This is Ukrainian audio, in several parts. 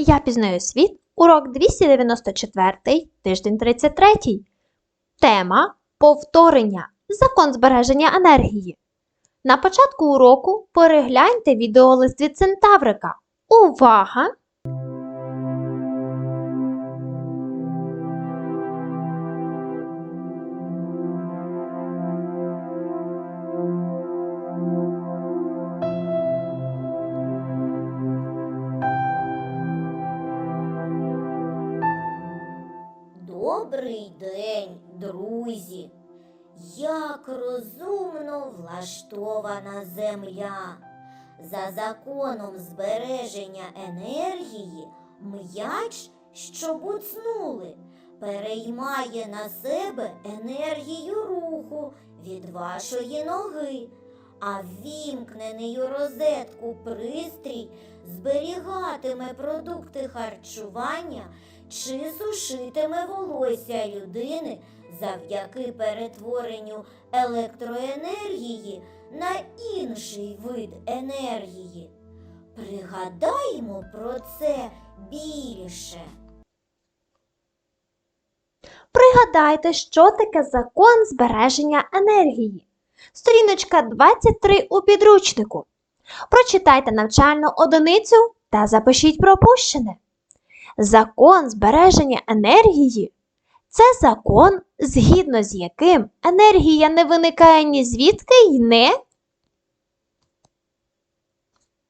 Я пізнаю світ. Урок 294, тиждень 33. Тема повторення. Закон збереження енергії. На початку уроку перегляньте відеолист від Центаврика. Увага! Добрий день, друзі! Як розумно влаштована земля. За законом збереження енергії м'яч, що буцнули, переймає на себе енергію руху від вашої ноги, а ввімкнений у розетку пристрій зберігатиме продукти харчування чи сушитиме волосся людини завдяки перетворенню електроенергії на інший вид енергії. Пригадаємо про це більше. Пригадайте, що таке закон збереження енергії. Сторіночка 23 у підручнику. Прочитайте навчальну одиницю та запишіть пропущене. Закон збереження енергії це закон, згідно з яким енергія не виникає ні звідки й не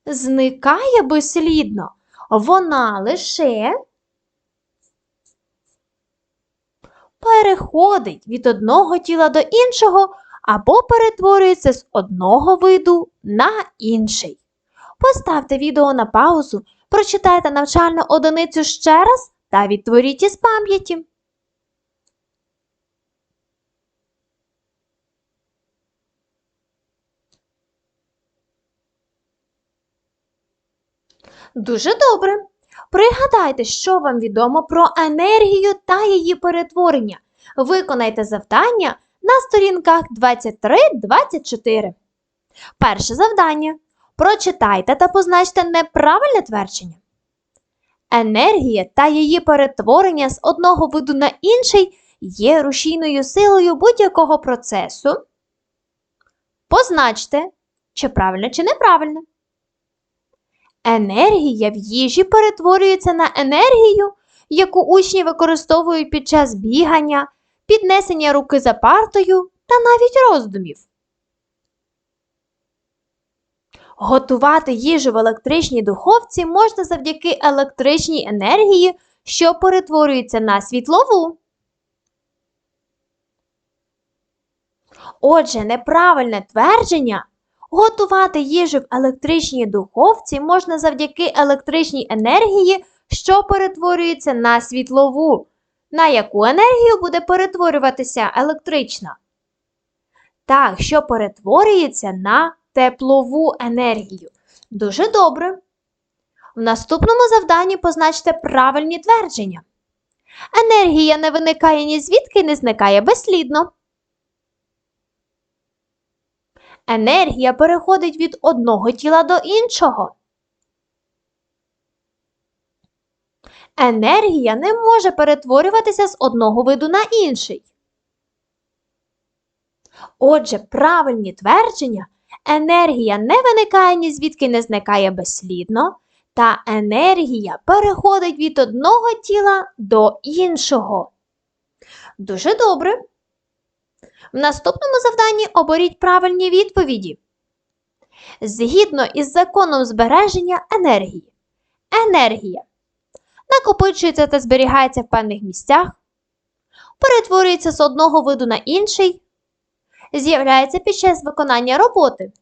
зникає безслідно. Вона лише переходить від одного тіла до іншого або перетворюється з одного виду на інший. Поставте відео на паузу, прочитайте навчальну одиницю ще раз та відтворіть із пам'яті. Дуже добре. Пригадайте, що вам відомо про енергію та її перетворення. Виконайте завдання на сторінках 23-24. Перше завдання. Прочитайте та позначте неправильне твердження. Енергія та її перетворення з одного виду на інший є рушійною силою будь-якого процесу. Позначте, чи правильно, чи неправильно. Енергія в їжі перетворюється на енергію, яку учні використовують під час бігання, піднесення руки за партою та навіть роздумів. Готувати їжу в електричній духовці можна завдяки електричній енергії, що перетворюється на світлову. Отже, неправильне твердження Готувати їжу в електричній духовці можна завдяки електричній енергії, що перетворюється на світлову. На яку енергію буде перетворюватися електрична? Так, що перетворюється на теплову енергію. Дуже добре. В наступному завданні позначте правильні твердження. Енергія не виникає ні звідки не зникає безслідно. Енергія переходить від одного тіла до іншого. Енергія не може перетворюватися з одного виду на інший. Отже, правильні твердження енергія не виникає ні звідки не зникає безслідно, та енергія переходить від одного тіла до іншого. Дуже добре. В наступному завданні оберіть правильні відповіді. Згідно із законом збереження енергії. Енергія накопичується та зберігається в певних місцях, перетворюється з одного виду на інший, з'являється під час виконання роботи.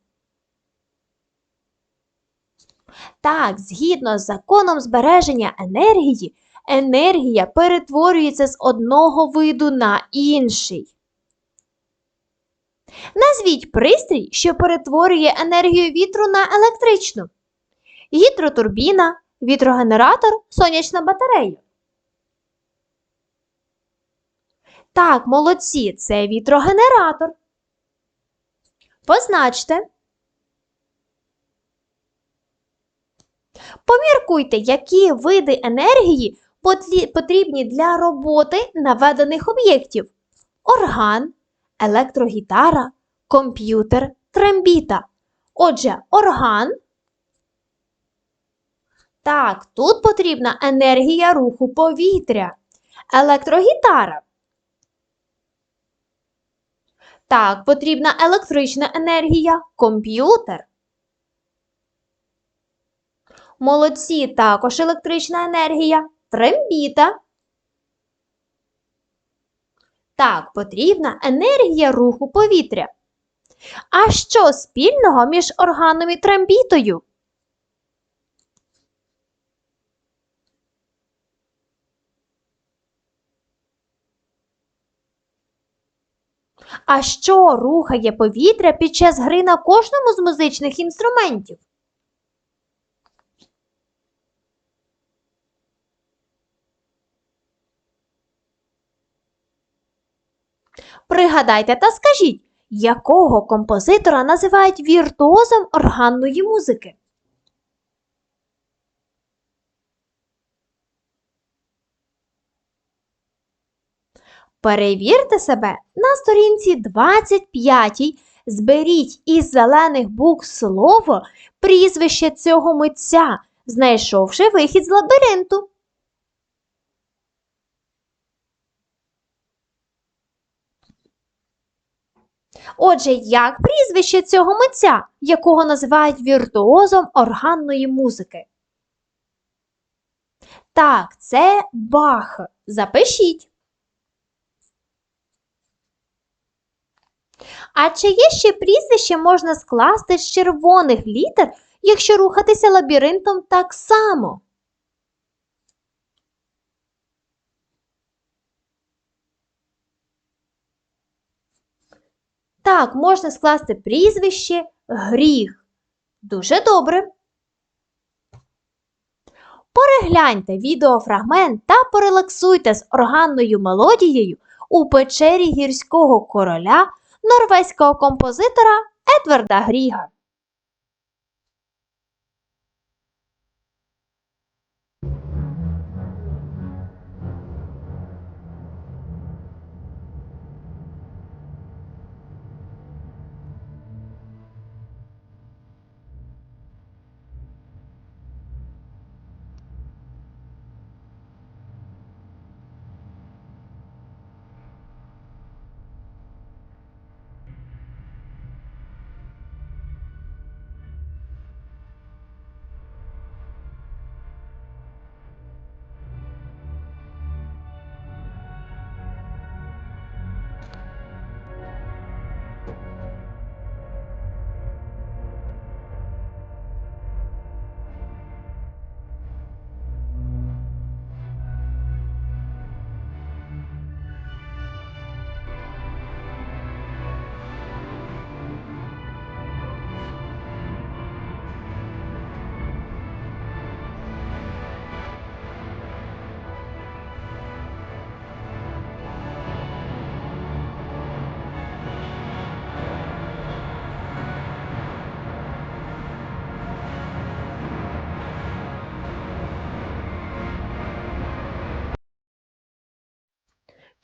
Так, згідно з законом збереження енергії, енергія перетворюється з одного виду на інший. Назвіть пристрій, що перетворює енергію вітру на електричну. Гідротурбіна, вітрогенератор, сонячна батарея. Так, молодці, це вітрогенератор. Позначте. Поміркуйте, які види енергії потрібні для роботи наведених об'єктів: орган, електрогітара, комп'ютер, трембіта. Отже, орган. Так, тут потрібна енергія руху повітря. Електрогітара. Так, потрібна електрична енергія, комп'ютер. Молодці, також електрична енергія, трембіта. Так, потрібна енергія руху повітря. А що спільного між органом і трембітою? А що рухає повітря під час гри на кожному з музичних інструментів? Пригадайте та скажіть, якого композитора називають віртуозом органної музики? Перевірте себе на сторінці 25. Зберіть із зелених букв слово прізвище цього митця, знайшовши вихід з лабіринту. Отже, як прізвище цього митця, якого називають віртуозом органної музики? Так, це Бах. Запишіть. А чиє ще прізвище можна скласти з червоних літер, якщо рухатися лабіринтом так само? Так, можна скласти прізвище гріх. Дуже добре. Перегляньте відеофрагмент та порелаксуйте з органною мелодією у печері гірського короля норвезького композитора Едварда Гріга.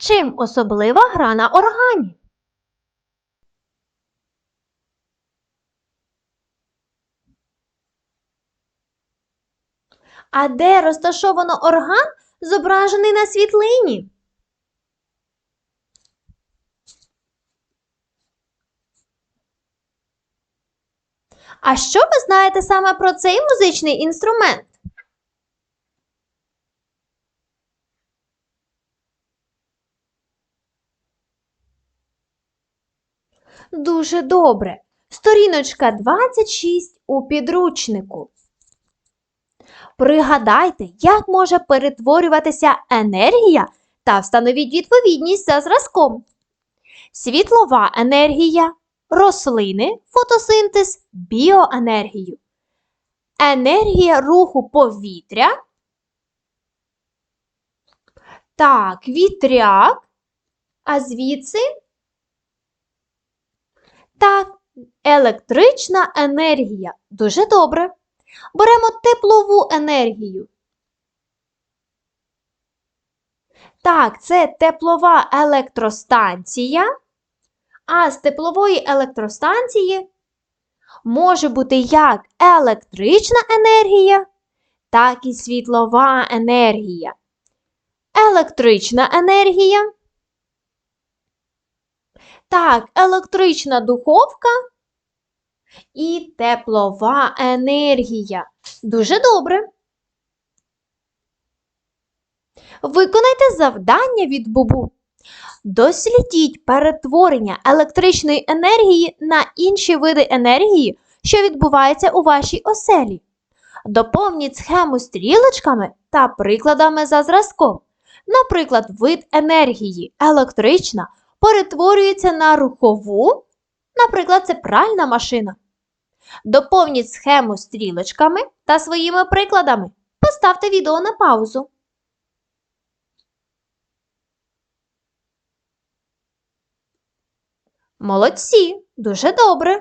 Чим особлива гра на органі? А де розташовано орган, зображений на світлині? А що ви знаєте саме про цей музичний інструмент? Дуже добре. Сторіночка 26 у підручнику. Пригадайте, як може перетворюватися енергія та встановіть відповідність за зразком. Світлова енергія, рослини, фотосинтез, біоенергію. Енергія руху повітря. Так, вітряк. А звідси так, електрична енергія. Дуже добре. Беремо теплову енергію. Так, це теплова електростанція. А з теплової електростанції може бути як електрична енергія, так і світлова енергія. Електрична енергія. Так, електрична духовка і теплова енергія. Дуже добре. Виконайте завдання від Бубу. Дослідіть перетворення електричної енергії на інші види енергії, що відбувається у вашій оселі. Доповніть схему стрілочками та прикладами за зразком. Наприклад, вид енергії електрична перетворюється на рухову, наприклад, це пральна машина. Доповніть схему стрілочками та своїми прикладами. Поставте відео на паузу. Молодці, дуже добре.